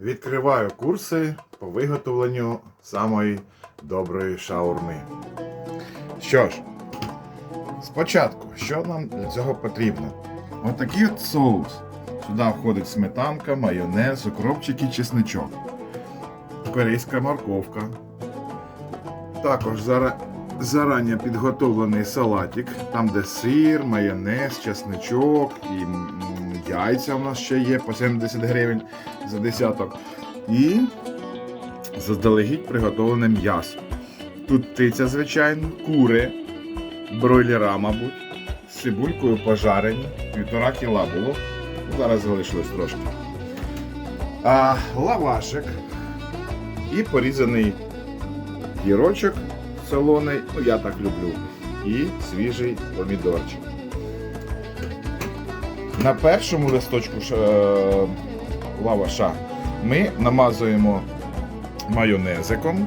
Відкриваю курси по виготовленню самої доброї шаурми. Що ж, спочатку, що нам для цього потрібно? Отакий от соус. Сюди входить сметанка, майонез, укропчик і чесничок. Корейська морковка. Також зара... зарані підготовлений салатик, там де сир, майонез, чесничок і яйця у нас ще є по 70 гривень за десяток. І заздалегідь приготовлене м'ясо. Тут птиця, звичайно, кури, бройлера, мабуть, з цибулькою пожарені, півтора кіла було. Зараз залишилось трошки. А, лавашик і порізаний гірочок солоний, ну я так люблю, і свіжий помідорчик. На першому листочку е, лаваша ми намазуємо майонезиком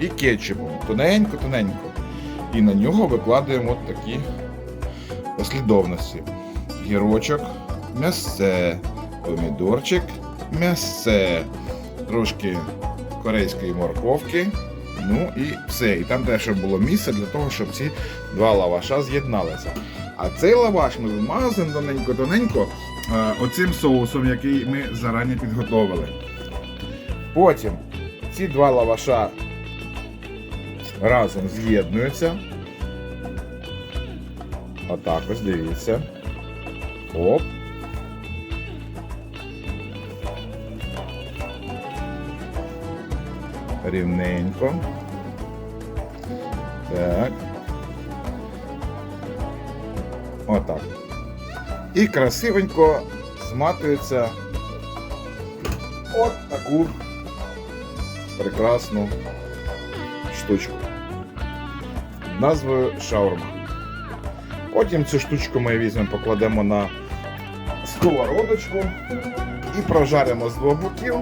і кетчупом. Тоненько-тоненько. І на нього викладаємо от такі послідовності. Гірочок, м'ясце, помідорчик, м'ясце, трошки корейської морковки. Ну і все. І там теж було місце для того, щоб ці два лаваша з'єдналися. А цей лаваш ми вимазуємо тоненько-тоненько е, оцим соусом, який ми зарані підготовили. Потім ці два лаваша разом з'єднуються. Отак ось дивіться. Оп. Рівненько. Так. Отак. І красивенько зматується от таку прекрасну штучку. Назвою шаурма. Потім цю штучку ми візьмемо, покладемо на сковородочку і прожаримо з двох боків.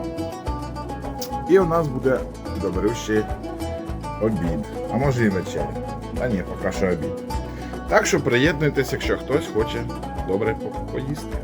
І у нас буде добрющий обід. А може і вечеря. Та ні, поки що обід. Так що приєднуйтесь, якщо хтось хоче добре поїсти.